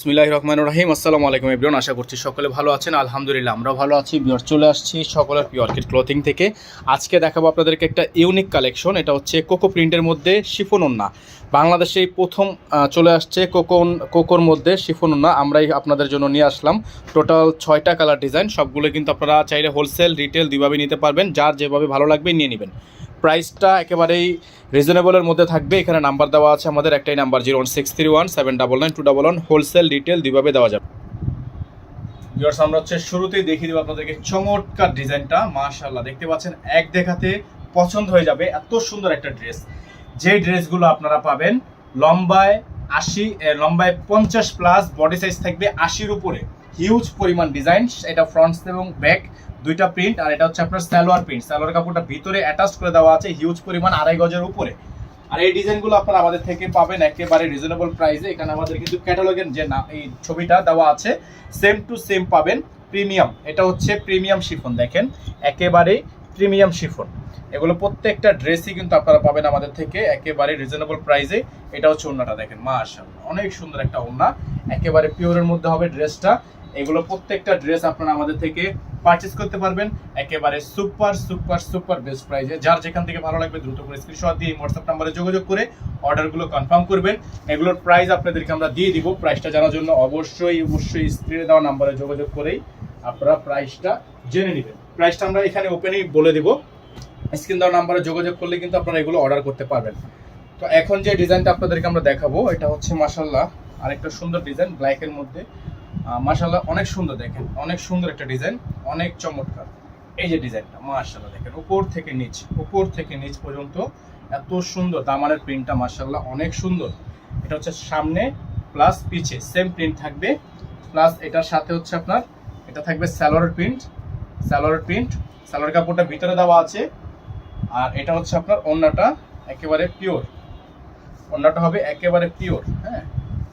বিসমিল্লাহ রহমান রাহিম। আসসালামু আলাইকুম এভরিওয়ান, আশা করছি সকলে ভালো আছেন। আলহামদুলিল্লাহ আমরা ভালো আছি। বিয়ার চলে আসছি সকলের পিওর কিট ক্লথিং থেকে। আজকে দেখাবো আপনাদেরকে একটা ইউনিক কালেকশন, এটা হচ্ছে কোকো প্রিন্টের মধ্যে শিফন ওন্না বাংলাদেশে প্রথম চলে আসছে কোকোন, কোকোর মধ্যে শিফন ওন্না আমরাই আপনাদের জন্য নিয়ে আসলাম। টোটাল ছয়টা কালার ডিজাইন, সবগুলো কিন্তু আপনারা চাইলে হোলসেল, রিটেল দুইভাবে নিতে পারবেন। যার যেভাবে ভালো লাগবে নিয়ে নেবেন। প্রাইসটা একেবারেই রিজনেবলের মধ্যে থাকবে। এখানে নাম্বার দেওয়া আছে আমাদের, একটাই number zero one six three one seven double nine two double one wholesale retail দুইভাবে দেওয়া যাবে। আমরা হচ্ছে শুরুতেই দেখিয়ে দেবো আপনাদেরকে চমৎকার ডিজাইনটা মাশাআল্লাহ, দেখতে পাচ্ছেন, এক দেখাতে পছন্দ হয়ে যাবে। এত সুন্দর একটা ড্রেস যে ড্রেসগুলো আপনারা পাবেন, লম্বায় আশি লম্বায় পঞ্চাশ প্লাস বডি সাইজ থাকবে আশির উপরে। হিউজ পরিমাণ ডিজাইন এটা ফ্রন্টস এবং ব্যাক দুইটা প্রিন্ট আর এটা হচ্ছে আপনার সালোয়ার প্রিন্ট সালোয়ার কাপড়টা ভিতরে অ্যাটাচ করে দেওয়া আছে হিউজ পরিমাণ আড়াই গজের উপরে। আর এই ডিজাইনগুলো আপনারা আমাদের থেকে পাবেন একেবারে রিজনেবল প্রাইসে এখানে আমাদের কিন্তু ক্যাটালগের যে না এই ছবিটা দেওয়া আছে সেম টু সেম পাবেন। প্রিমিয়াম এটা হচ্ছে প্রিমিয়াম শিফন দেখেন। একেবারে প্রিমিয়াম শিফন। এগুলো প্রত্যেকটা ড্রেসই কিন্তু আপনারা পাবেন আমাদের থেকে একেবারে রিজনেবল প্রাইসে এটা হচ্ছে ওন্নাটা দেখেন, মাশাআল্লাহ, অনেক সুন্দর একটা ওন্না একেবারে পিওরের মধ্যে হবে ড্রেসটা এগুলো প্রত্যেকটা ড্রেস আপনারা আমাদের থেকে পারচেজ করতে পারবেন। একেবারে সুপার সুপার সুপার বেস্ট প্রাইসে যার যেখান থেকে ভালো লাগবে দ্রুত করে স্ক্রিনশট দিয়ে হোয়াটসঅ্যাপ নাম্বারে যোগাযোগ করে অর্ডারগুলো কনফার্ম করবেন। এগুলোর প্রাইস আপনাদেরকে আমরা দিয়ে দিব। প্রাইসটা জানার জন্য অবশ্যই অবশ্যই স্ক্রিনে দেওয়া নাম্বারে যোগাযোগ করেই আপনারা প্রাইসটা জেনে নেবেন। প্রাইসটা আমরা এখানে ওপেনেই বলে দিব। স্ক্রিন দেওয়া নাম্বারে যোগাযোগ করলে কিন্তু আপনারা এগুলো অর্ডার করতে পারবেন। তো এখন যে ডিজাইনটা আপনাদেরকে আমরা দেখাবো, এটা হচ্ছে মাসাল্লাহ আরেকটা সুন্দর ডিজাইন ব্ল্যাকের মধ্যে। মাসাল্লাহ অনেক সুন্দর দেখেন, অনেক সুন্দর একটা ডিজাইন, অনেক চমৎকার। এই যে ডিজাইনটা মাশাল্লাহ দেখেন, উপর থেকে নিচ, উপর থেকে নিচ পর্যন্ত এত সুন্দর দামানের প্রিন্টটা মাশাল্লাহ অনেক সুন্দর। এটা হচ্ছে সামনে প্লাস পিছে সেম প্রিন্ট থাকবে। প্লাস এটার সাথে হচ্ছে আপনার, এটা থাকবে স্যালোয়ার প্রিন্ট স্যালোয়ার প্রিন্ট। স্যালোয়ার কাপড়টা ভিতরে দেওয়া আছে। আর এটা হচ্ছে আপনার ওন্নাটা একেবারে পিওর ওন্নাটা হবে একেবারে পিওর হ্যাঁ?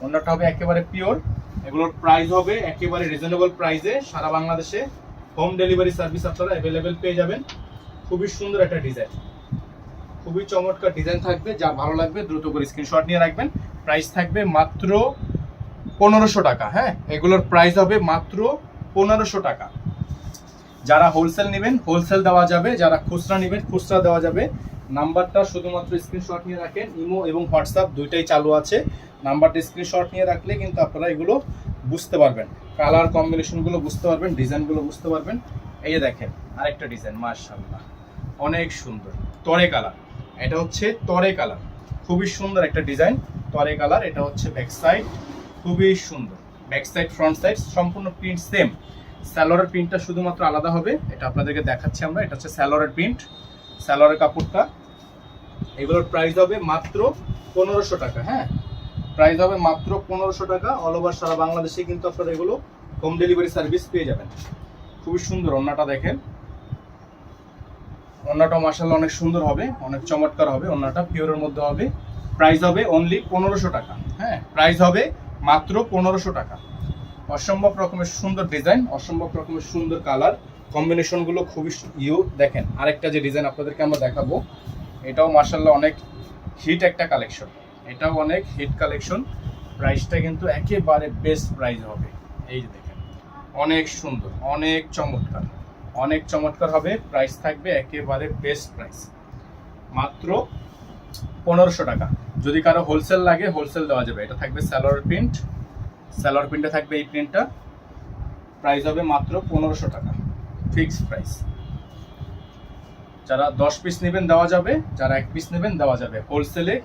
ওন্নাটা হবে একেবারে পিওর এগুলোর প্রাইস হবে একেবারে রিজনেবল প্রাইসে সারা বাংলাদেশে হোম ডেলিভারি সার্ভিস আপনারা অ্যাভেলেবেল পেয়ে যাবেন। খুবই সুন্দর একটা ডিজাইন খুবই চমৎকার ডিজাইন থাকবে। যা ভালো লাগবে দ্রুত করে স্ক্রিনশট নিয়ে রাখবেন। প্রাইস থাকবে মাত্র পনেরোশো টাকা হ্যাঁ? এগুলোর প্রাইস হবে মাত্র পনেরোশো টাকা। যারা হোলসেল নেবেন হোলসেল দেওয়া যাবে, যারা খুচরা নেবেন, খুচরা দেওয়া যাবে। নাম্বারটা শুধুমাত্র স্ক্রিনশট নিয়ে রাখেন, ইমো এবং হোয়াটসঅ্যাপ দুইটাই চালু আছে। নাম্বারটা স্ক্রিনশট নিয়ে রাখলে কিন্তু আপনারা এগুলো বুঝতে পারবেন। কালার কম্বিনেশনগুলো বুঝতে পারবেন ডিজাইনগুলো বুঝতে পারবেন। এই যে দেখেন, আরেকটা ডিজাইন মার্শাল্লাহ অনেক সুন্দর। তরে কালার এটা হচ্ছে তরে কালার খুবই সুন্দর একটা ডিজাইন তরে কালার এটা হচ্ছে ব্যাক সাইড খুবই সুন্দর। ব্যাক সাইড ফ্রন্ট সাইড সম্পূর্ণ প্রিন্ট সেম স্যালোয়ারের প্রিন্টটা শুধুমাত্র আলাদা হবে। এটা আপনাদেরকে দেখাচ্ছি আমরা। এটা হচ্ছে স্যালোয়ারের প্রিন্ট, স্যালোয়ারের কাপড়টা। এগুলোর প্রাইস হবে মাত্র পনেরোশো টাকা হ্যাঁ? প্রাইস হবে মাত্র পনেরোশো টাকা। অল ওভার সারা বাংলাদেশে কিন্তু আপনারা এগুলো হোম ডেলিভারি সার্ভিস পেয়ে যাবেন। খুবই সুন্দর অন্যটা দেখেন। অন্যটা মার্শাল্লাহ অনেক সুন্দর হবে, অনেক চমৎকার হবে। ওন্নাটা পিওরের মধ্যে হবে। প্রাইস হবে অনলি পনেরোশো টাকা হ্যাঁ? প্রাইস হবে মাত্র পনেরোশো টাকা। অসম্ভব রকমের সুন্দর ডিজাইন অসম্ভব রকমের সুন্দর কালার কম্বিনেশনগুলো খুবই ইউ, দেখেন আরেকটা যে ডিজাইন আপনাদেরকে আমরা দেখাবো, এটাও মার্শাল্লাহ অনেক হিট একটা কালেকশন এটাও অনেক হিট কালেকশন প্রাইসটা কিন্তু একেবারে বেস্ট প্রাইস হবে। এই যে দেখেন, অনেক সুন্দর, অনেক চমৎকার অনেক চমৎকার হবে প্রাইস থাকবে একেবারে বেস্ট প্রাইস মাত্র পনেরোশো টাকা। যদি কারও হোলসেল লাগে হোলসেল দেওয়া যাবে। এটা থাকবে স্যালোয়ার প্রিন্ট স্যালোয়ার প্রিন্টে থাকবে এই প্রিন্টটা। প্রাইস হবে মাত্র পনেরোশো টাকা। ফিক্সড প্রাইস যারা দশ পিস নেবেন দেওয়া যাবে, যারা এক পিস নেবেন দেওয়া যাবে। হোলসেলে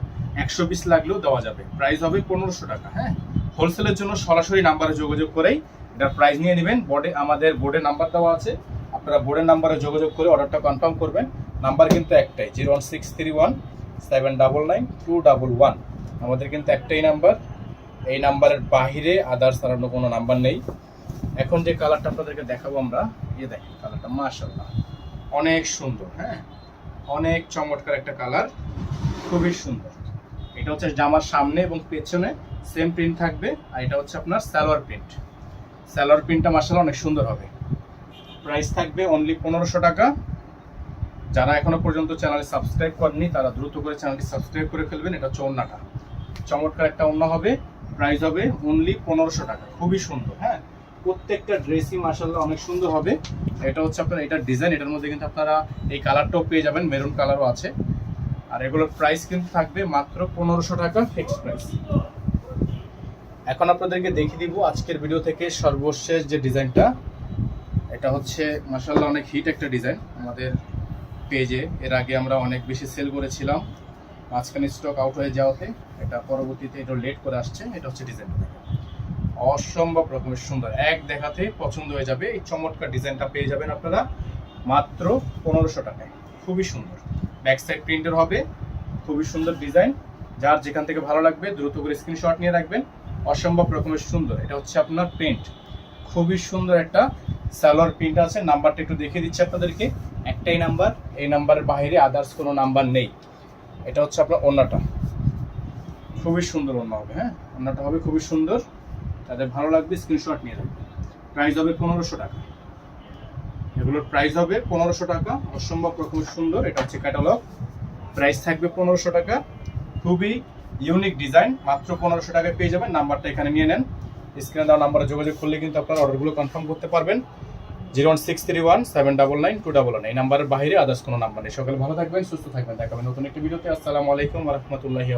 একশো পিস লাগলেও দেওয়া যাবে। প্রাইস হবে পনেরোশো টাকা হ্যাঁ? হোলসেলের জন্য সরাসরি নাম্বারে যোগাযোগ করেই এটার প্রাইস নিয়ে নেবেন। বোর্ডে আমাদের বোর্ডে নাম্বার দেওয়া আছে। আপনারা বোর্ডের নাম্বারে যোগাযোগ করে অর্ডারটা কনফার্ম করবেন। নাম্বার কিন্তু একটাই zero one six three one seven double nine two double one আমাদের কিন্তু একটাই নাম্বার এই নাম্বারের বাহিরে আদার্স আর অন্য কোনো নাম্বার নেই। এখন যে কালারটা আপনাদেরকে দেখাবো আমরা ইয়ে দেখেন কালারটা মাশাল্লাহ অনেক সুন্দর হ্যাঁ? অনেক চমৎকার একটা কালার খুবই সুন্দর। এটা হচ্ছে জামার সামনে এবং পেছনে সেম প্রিন্ট থাকবে, আর এটা হচ্ছে আপনার স্যালোয়ার প্রিন্ট স্যালোয়ার প্রিন্টটা মাসাল্লাহ অনেক সুন্দর হবে। প্রাইস থাকবে অনলি পনেরোশো টাকা। যারা এখনও পর্যন্ত চ্যানেলে সাবস্ক্রাইব করেননি, তারা দ্রুত করে চ্যানেলটি সাবস্ক্রাইব করে ফেলবেন। এটা হচ্ছে ওন্নাটা চমৎকার একটা ওন্না হবে। প্রাইস হবে অনলি পনেরোশো টাকা। খুবই সুন্দর হ্যাঁ? প্রত্যেকটা ড্রেসই মাসাল্লাহ অনেক সুন্দর হবে। এটা হচ্ছে আপনার এটার ডিজাইন এটার মধ্যে কিন্তু আপনারা এই কালারটাও পেয়ে যাবেন মেরুন কালারও আছে। আর এগুলোর প্রাইস কিন্তু থাকবে মাত্র পনেরোশো টাকা ফিক্স প্রাইস এখন আপনাদেরকে দেখিয়ে দিব আজকের ভিডিও থেকে সর্বশেষ যে ডিজাইনটা এটা হচ্ছে মাসাল্লাহ অনেক হিট একটা ডিজাইন আমাদের পেজে এর আগে আমরা অনেক বেশি সেল করেছিলাম। মাঝখানে স্টক আউট হয়ে যাওয়াতে এটা পরবর্তীতে এটা লেট করে আসছে, এটা হচ্ছে ডিজাইন অসম্ভব রকমের সুন্দর। এক দেখাতে পছন্দ হয়ে যাবে, এই চমৎকার ডিজাইনটা পেয়ে যাবেন আপনারা মাত্র পনেরোশো টাকায়। খুবই সুন্দর। ব্যাক সাইড প্রিন্টের হবে, খুবই সুন্দর ডিজাইন যার যেখান থেকে ভালো লাগবে দ্রুত করে স্ক্রিনশট নিয়ে রাখবেন। অসম্ভব রকমের সুন্দর। এটা হচ্ছে আপনার প্রিন্ট খুবই সুন্দর একটা সালোয়ার প্রিন্ট আছে। নাম্বারটা একটু দেখিয়ে দিচ্ছি আপনাদেরকে। একটাই নাম্বার। এই নাম্বারের বাইরে আদার্স কোনো নাম্বার নেই। এটা হচ্ছে আপনার অন্যটা খুবই সুন্দর অন্য হবে হ্যাঁ? অন্যটা হবে খুবই সুন্দর। তাদের ভালো লাগবে স্ক্রিনশট নিয়ে রাখবেন প্রাইস হবে পনেরোশো টাকা। এগুলোর প্রাইস হবে পনেরোশো টাকা, অসম্ভব রকমের সুন্দর। এটা হচ্ছে ক্যাটালগ প্রাইস থাকবে পনেরোশো টাকা। খুবই ইউনিক ডিজাইন মাত্র পনেরোশো টাকায় পেয়ে যাবেন। নাম্বারটা এখানে নিয়ে নেন। স্ক্রিনে দেওয়া নাম্বারে যোগাযোগ করলে কিন্তু আপনারা অর্ডারগুলো কনফার্ম করতে পারবেন। Zero one six three one seven double nine two double nine. এই নাম্বারের বাইরে আদার্স কোনো নাম্বার নেই। সকালে ভালো থাকবেন, সুস্থ থাকবেন। দেখাবেন নতুন একটি ভিডিওতে। আসসালামু আলাইকুম রহমতুল্লাহি